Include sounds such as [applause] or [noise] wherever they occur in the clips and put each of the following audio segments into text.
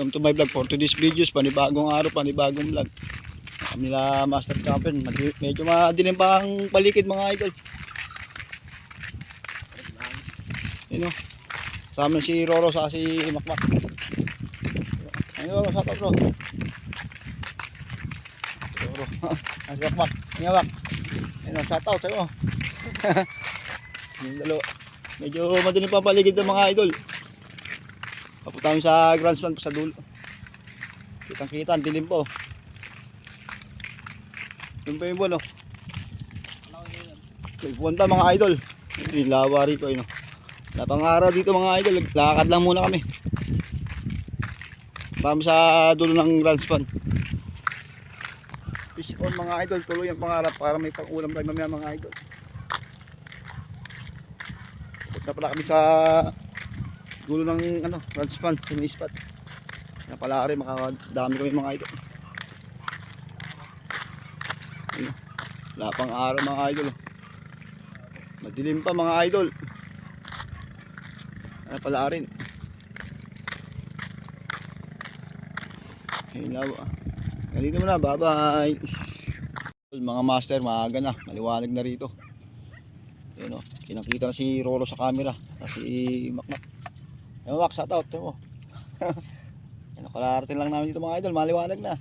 Welcome to my vlog for today's videos. Panibagong araw, panibagong vlog. Nila Master. Madi- Medyo madilim pa ang palikid mga idol. Yun o. Kasama si Roro sa si Makmak. Ano Roro, sa bro. Roro. Ang [laughs] si Makmak. Ang Mak. Ayun o, shout out sa'yo. [laughs] Yung dalawa. Medyo madilim pa ang paligid ng mga idol. Papunta kami sa Grand Slam sa dulo. Kitang kita, ang dilim po. Yun pa yung buwan, oh. May buwan mga idol. Hindi lawa rito, yun, oh. Wala pang araw dito mga idol. Lakad lang muna kami. Kami sa dulo ng Grand Span. Fish on mga idol. Tuloy ang pangarap para may pang-ulam tayo mamaya mga idol. Punta pala kami sa dulo ng ano, Grand Span, sa spot. Kaya pala rin, makadami kami mga idol. Ayun, wala pang araw mga idol. oh. Madilim pa mga idol. Kaya pala rin. Ah. Ganito muna, bye bye. Mga master, maaga na. Maliwanag na rito. Ayun o, kinakita na si Roro sa camera. At si Makmak. Ayun Mak, shout out. Ayun [laughs] mo. Ayun, nakalarating lang namin dito mga idol. Maliwanag na.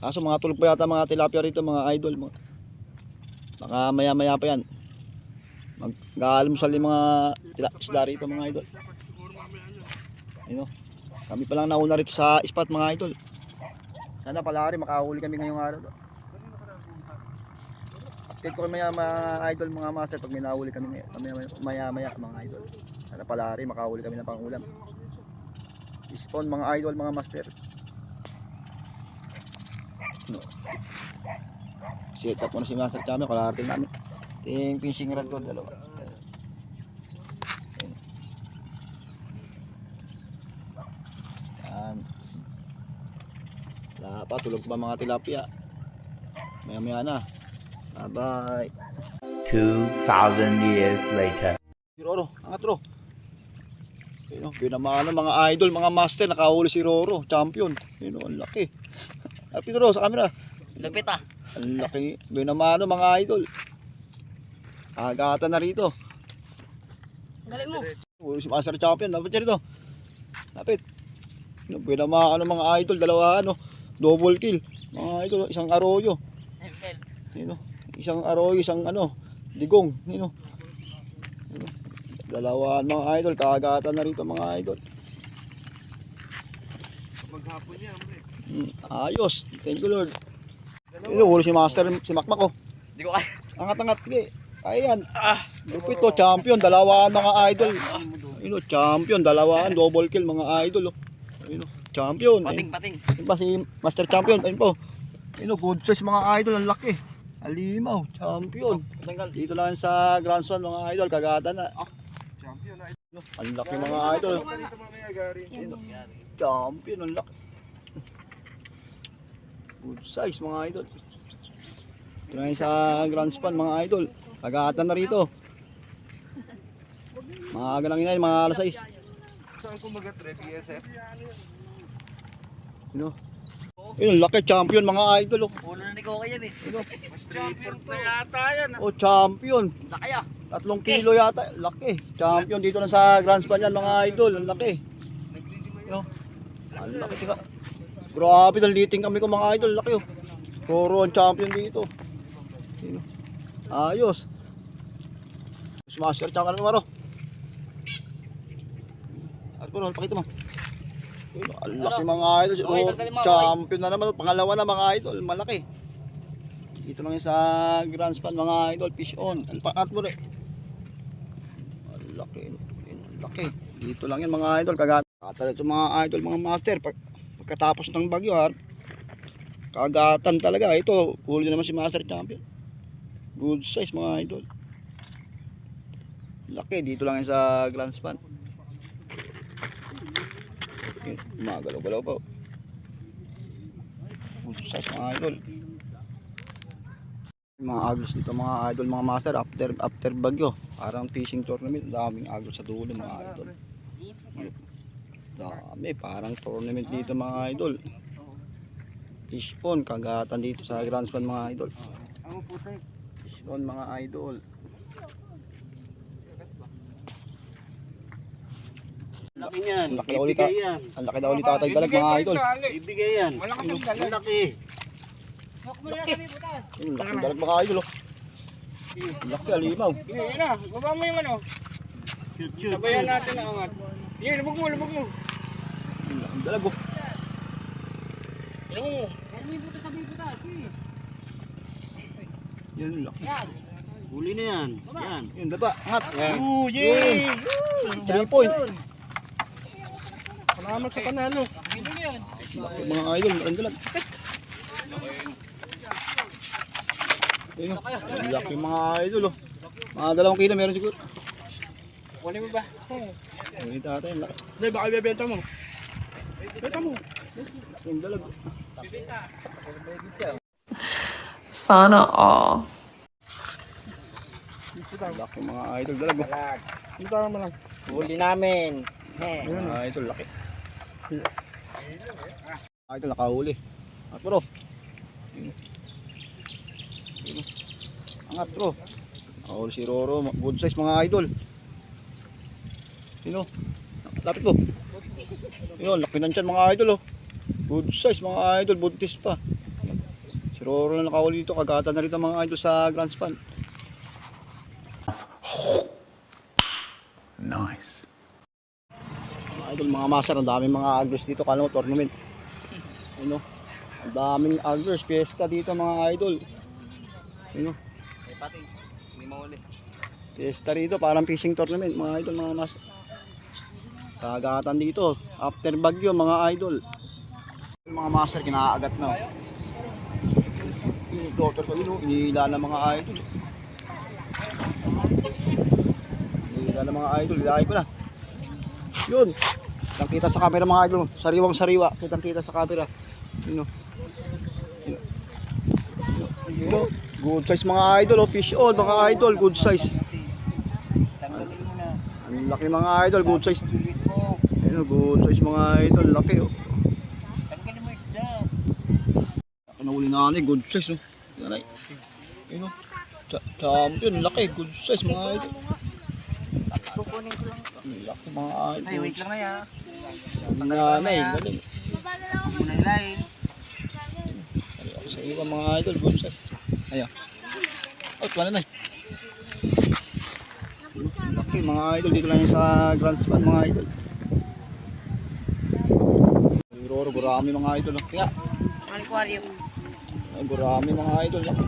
Kaso mga tulog pa yata mga tilapia rito mga idol. Mga- Baka maya maya pa yan. Mag-aalmusal mga isda rito mga idol. Ayun o. Kami pa lang nauna rito sa spot mga idol. Sana pala rin makahuli kami ngayong araw. to. Update ko maya mga idol mga master pag may nahuli kami ngayon. Maya maya, maya mga idol. Sana pala rin makahuli kami ng pangulam. Spawn mga idol mga master. No. Set up ko na si Master Chame, kalarating namin. Ting fishing rod ko, dalawa. Yan. Wala pa, tulog pa mga tilapia. Maya maya na. Bye bye. 2,000 years later. Roro, angat Ro. Yun o, binamano mga idol, mga master, nakahuli si Roro, champion. Yun o, ang laki. [laughs] Lapit Ro, sa camera. Lupit ah. Ang laki, binamano mga idol. Agatan na rito. Galing mo. Huli si master champion, lapit siya rito. Lapit. Yun, Binamano mga idol, dalawa ano, double kill. Mga idol, isang arroyo. Yun o, isang arroyo, isang ano, digong. Yun o. Dalawa mga idol, kagatan na rito mga idol. Maghapon niya, hombre. Mm, ayos. Thank you Lord. Yun, huli si master, si Makmak oh. Hindi ko kaya. Angat-angat, sige. Kaya yan. Lupit to, champion, dalawaan mga idol. Yun o, champion, dalawaan, double kill mga idol. Oh. Yun o, champion. Pating, pating. Ayun pa si Master Champion. Ayun po. Ayun o, good size mga idol. Ang laki. Alimaw, champion. Dito lang sa Grand Swan mga idol. Kagata na. Na. Ang laki mga idol. Champion, ang laki. Good size mga idol. Ito na sa Grand Span mga idol. Kagata na rito. Maaga lang yun, mga alas 6. Saan ko mag-tre? BSF? Yun o. Yun, laki champion mga idol. Oh. Ulo na ni Koka yan eh. Champion na yata yan. oh, champion. Laki ah. Tatlong kilo yata. Laki. Champion dito lang sa Grand Span yan mga idol. Ang laki. Yo. Ang laki tika. Grabe, naliting kami ko mga idol. Laki oh. Roro ang champion dito. Ayos. Smasher tsaka ano maro. At ko pakita mo. Ang laki mga idol. Oh, champion na naman. Pangalawa na mga idol. Malaki. Dito lang sa Grand Span mga idol. Fish on. Ang pakat mo rin. Laki. Laki. Dito lang yan mga idol. Kagat. Katal ito mga idol, mga master. Pag, pagkatapos ng bagyo ha. Kagatan talaga. Ito, huli na naman si Master Champion. Good size mga idol. Laki. Dito lang yan sa Grand Span. Magalaw-galaw pa. Good size mga idol mga agos dito mga idol mga master after after bagyo parang fishing tournament daming agos sa dulo mga idol Dami, parang tournament dito mga idol. Fish on, kagatan dito sa Grand Span mga idol. Fish on mga idol. Laki niyan. Ang laki daw ulit, ang laki daw ulit tatay dalag mga idol. Ibigay yan. Walang kasing dala. Malaki. Yung laki dalag mga idol. Oh. Ang Laki alimaw. Yun na. Baba mo yung ano. Shoot, shoot. Sabayan natin ang angat. Sige, lubog mo, lubog mo. Yung laki dalag oh. Lubog mo. Yun laki. Huli na yan. Yan. Yun baba, angat. Oh, yay! 3 point. Salamat sa panalo. Laki mga idol, ang dalag. Ayun. Ang laki mga idol oh. Mga dalawang kilo meron siguro. Kunin mo ba? Ayun tatay, ang laki. Hindi, baka ibebenta mo. Benta mo. Yung dalag. Sana all. Ang Laki mga idol dalag oh. Dito mo lang. Huli namin. Mga idol, laki. Mga idol, nakahuli. Angat bro. Ayun. Ayun. Angat bro. Nakahuli si Roro. Good size mga idol. Sino? Lapit mo. Yun, laki tiyan mga idol oh. Good size mga idol, buntis pa. Si Roro na nakahuli dito, kagatan na rito mga idol sa Grand Span. Nice. Mga idol, mga master, ang daming mga anglers dito, kala mo tournament. Ano? Ang daming anglers, fiesta dito mga idol. Ano? Eh, pati. Hindi mahuli. Fiesta rito, parang fishing tournament mga idol, mga master. Kagatan dito, after bagyo mga idol. Mga master, kinaagat na. Daughter ko yun, oh, inihila ng mga idol. Inihila ng mga idol, ilahay ko na. Yun. Kitang kita sa camera mga idol. Sariwang sariwa. Kitang kita sa camera. Yun o. Good size mga idol. Oh. Fish on mga idol. Good size. Ang laki mga idol. Good size. Yun o. Good size mga idol. Laki o. Tanggalin mo isda. Nahuli na ni. Good size o. Yan ay. Yun o. Cha- Champion. Laki. Good size mga idol. Kukunin ko lang. Ang Laki mga idol. Ay, wait lang na ya. Ang nanay. Galing. Muna iba mga idol. Size. Ayan. Oh, wala na. Laki mga idol. Dito lang sa Grand Span mga idol. Roro, gurami mga idol. Kaya, Ang aquarium. ay, gurami mga idol. Laki.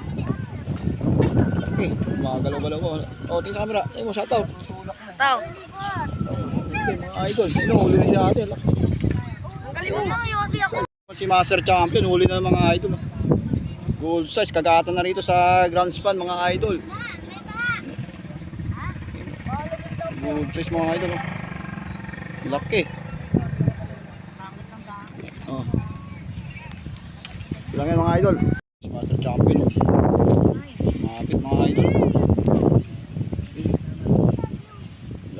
Laki. Mga galaw-galaw ko. Oh, tingin sa camera. Ay mo, shoutout. Tao. Okay, mga idol. Ayun, huli na si ate. Laki. Galing mo. Si Master Champion, huli na mga idol. Gold size, kagatan na rito sa Grand Span mga idol. Gold size mga idol. oh. Laki. Oh. Ilang yan mga idol. Master Champion. Mapit mga idol.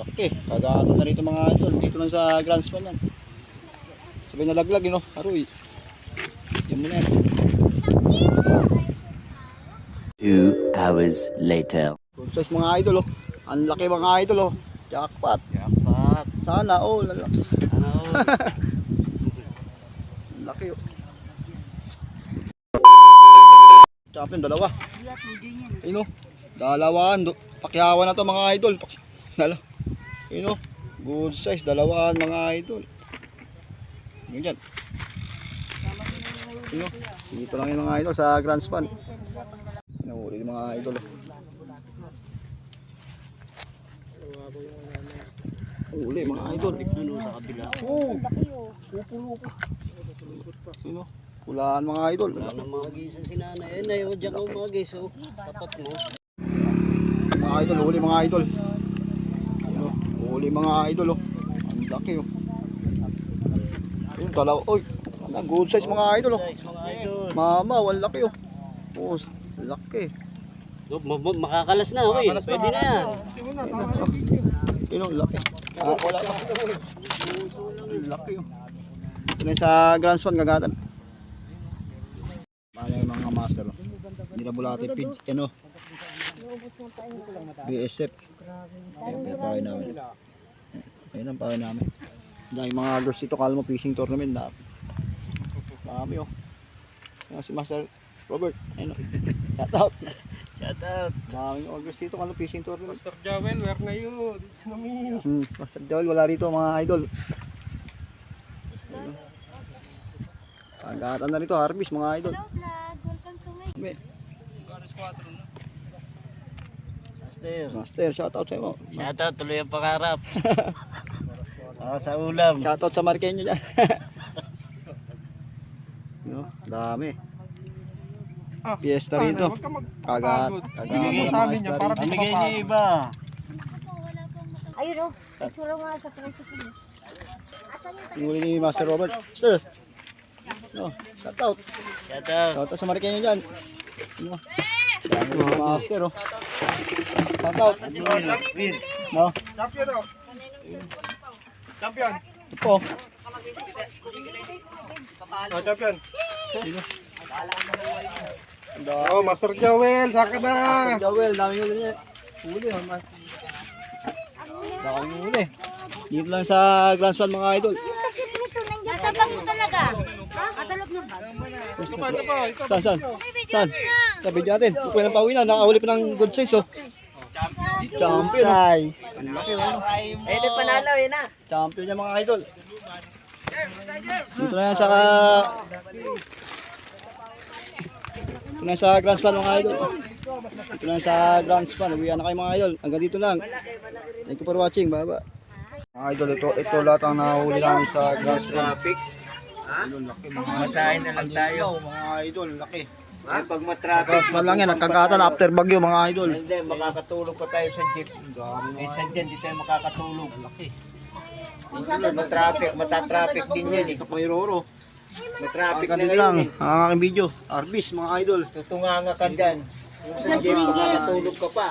Laki. Kagatan na rito mga idol. Dito lang sa Grand Span yan. Sabi nalaglag yun, no? Aroy. Yan mo na yan. Hours later. Good size mga idol, oh. Ang laki mga idol, oh. Jackpot. Dapat. Sana, oh. Lalaki. Ano? [laughs] Laki, oh. Champion, dalawa. Ayun, oh. Dalawaan. Do. Pakyawan na to mga idol. Pak Dala. Ayun, oh. Good size, dalawaan mga idol. Dyan. Ayun, oh. Dito lang yung mga idol sa Grand Span. Nahuli yung mga idol. Huli mga idol. Sa kabila? Oo. Pupulo. Sino? Kulaan mga idol. Wala nang mga gisa si nanay. Ayun na yun. Diyan ko mga gisa. oh. Tapat mo. Mga idol, huli mga idol. Ano? Huli mga idol oh. Ang laki oh. Ayun, dalawa. Oy. Good size mga idol oh. Mama, wal laki oh. Oh, laki. Ma- ma- makakalas na. Okay. Pwede na yan. Ayun oh, laki. Ah, wala pa. Laki oh. Na yung sa Grand Swan, gagatan. Yung mga master? Oh. Hindi na bulate, pids, ano? BSF. Ayan, yung pahay namin. Ayun ang pahay namin. Dahil mga agros dito, kala mo fishing tournament na. Dami oh. Ayan si Master Robert. Ayun oh. Shout out. Shout out. Yung agros dito, mo fishing tournament. Master Joel, where na yun? Namin. Hmm, Master Joel, wala rito mga idol. Agatan na rito, harvest mga idol. Hello vlog, welcome to my. Master. Master, shout out sa iyo. Shout out, tuloy ang pangarap. [laughs] Ah, sa ulam. Shout out sa Marqueño dyan. [laughs] no, dami. Ah, Fiesta rito. Huwag ka mag... Kagat. Bigay mo sa amin yan para di Pamigay pa niyo iba. Ayun oh, picture nga sa tricycle. Huli ni Master Robert. Sir. No, shout out. Shout out. Shout out sa Marqueño dyan. No. Dami mga master oh. Shout out. No, Champion oh. Champion. ito po. Oh, champion. Sino? Oh, Master Joel, saka na. Joel, dami huli niya. Huli, oh, mas. Dami huli. Dito lang sa Grand Swan mga idol. Takip nito nandiyan sa bag mo talaga. Ha? Nasa loob ng bag. Ito pa, ito pa. Ito Saan, saan? Saan? Sabi natin. Kukuha ng pauwi na. Nakahuli pa ng good size, oh. Champion. oh. Ang laki, oh. Eh, di panalo yun na. Champion niya mga idol. Dito na yan sa... Dito na sa Grand Span mga idol. Dito na sa Grand Span. Uwihan na kayo mga idol. Hanggang dito lang. Thank you for watching. Baba. Mga idol, ito, ito lahat ang nahuli namin sa Grand Span. Traffic. Idol, laki mga Masahin na lang tayo. Mga idol, laki. Eh, pag matraffic, Grand Span lang yan. Nagkagatan after bagyo mga idol. hindi, makakatulog pa tayo sa jeep. Eh, sa dyan, di tayo makakatulog. laki. Matraffic, matatraffic din yan eh. Ito pa yung Roro. Matraffic Hanggang na lang. ngayon. Ang aking video. Arbis mga idol. Tutunganga ka dyan. Sa jeep, makakatulog ka pa.